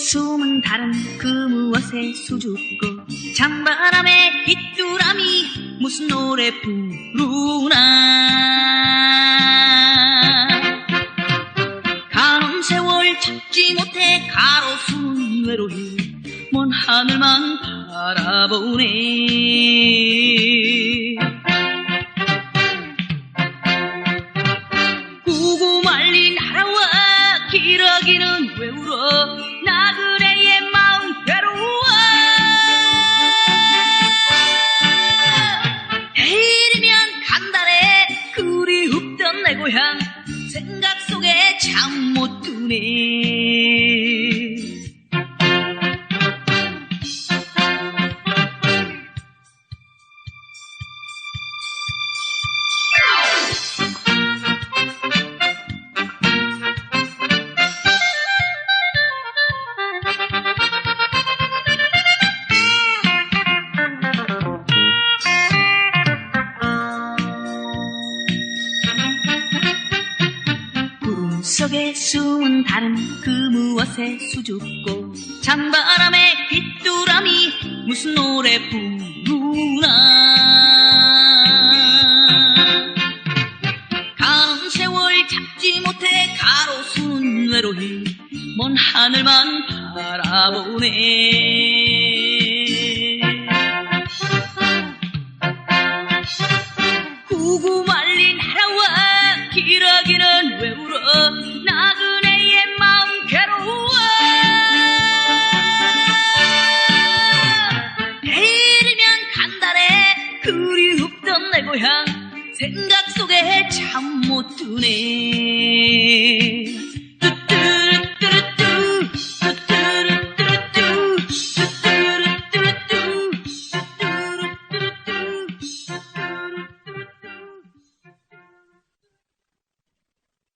숨은 다른 그 무엇에 수줍고 찬바람에 귀뚜라미 무슨 노래 부르나. 가는 세월 찾지 못해 가로수는 외로해 먼 하늘만 바라보네. 고향 생각 속에 잠 못 드네 속에 숨은 달은 그 무엇에 수줍고 찬바람에 귀뚜라미 무슨 노래 부르나. 가는 세월 잡지 못해 가로수는 외로이 먼 하늘만 바라보네. 구구 말린 기러기는 왜 울어? 나그네의 마음 괴로워. 내일이면 간다래 그리 흡던 내 고향. 생각 속에 잠 못 드네